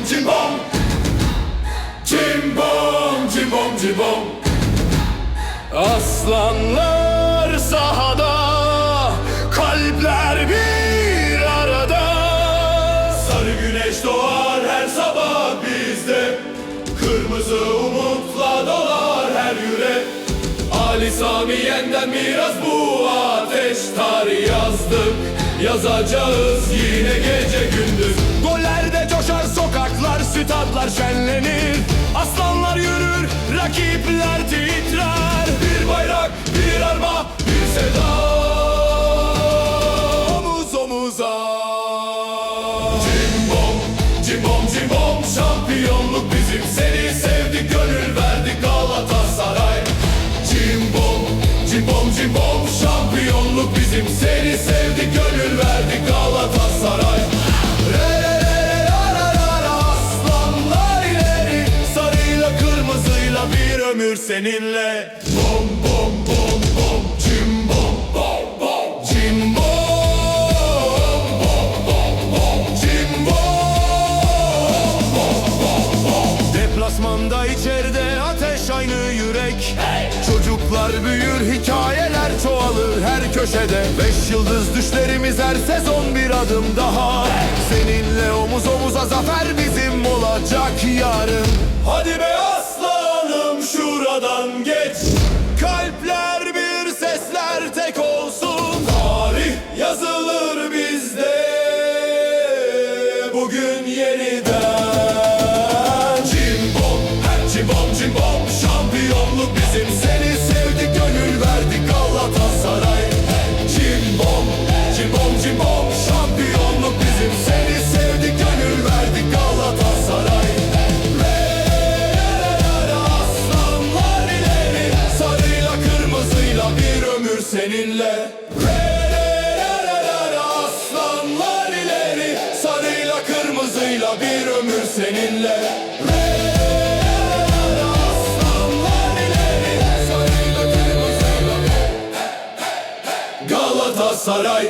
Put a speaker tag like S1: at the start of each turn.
S1: bom, cim bom. Cim. Aslanlar sahada, kalpler bir arada. Sarı güneş doğar her sabah bizde. Kırmızı umutla dolar her yürek. Ali Sami yeniden miras bu ateş Tarih yazdık, yazacağız yine gece gündüz Gollerde cimbom cimbom şampiyonluk bizim. Seni sevdik gönül verdik Galatasaray. Re re re ra ra ra ra. Aslanlar ileri Sarıyla kırmızıyla bir ömür seninle. Bom bom bom bom Çocuklar büyür hikayeler çoğalır her köşede. Beş yıldız düşlerimiz her sezon bir adım daha. Seninle omuz omuza zafer bizim olacak yarın. Hadi be ömür seninle. Aslanlar ileri Sarıyla kırmızıyla bir ömür seninle. Aslanlar ileri Sarıyla kırmızıyla Galatasaray